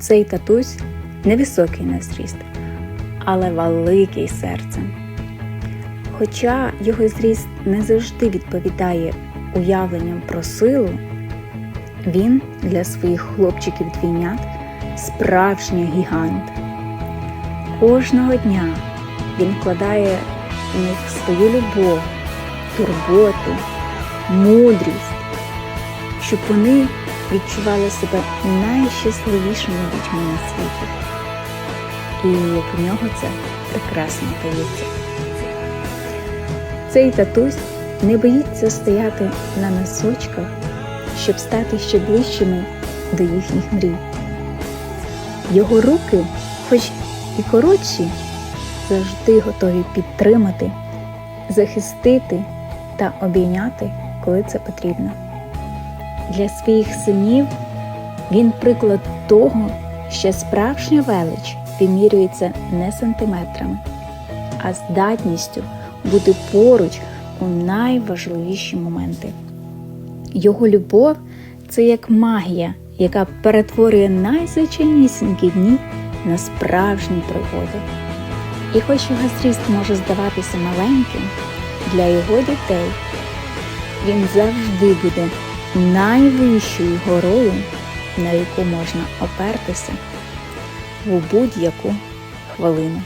Цей татусь невисокий на зріст, але великий серцем. Хоча його зріст не завжди відповідає уявленням про силу, він для своїх хлопчиків-двійнят справжній гігант. Кожного дня він вкладає в них свою любов, турботу, мудрість, щоб вони відчували себе найщасливішими дітьми на світі. І як в нього це прекрасно дається. Цей татусь не боїться стояти на носочках, щоб стати ще ближчими до їхніх мрій. Його руки, хоч і коротші, завжди готові підтримати, захистити та обійняти, коли це потрібно. Для своїх синів він приклад того, що справжня велич вимірюється не сантиметрами, а здатністю бути поруч у найважливіші моменти. Його любов це як магія, яка перетворює найзвичайнісінькі дні на справжні пригоди. І хоч його зріст може здаватися маленьким, для його дітей він завжди буде найвищою горою, на яку можна опертися в будь-яку хвилину.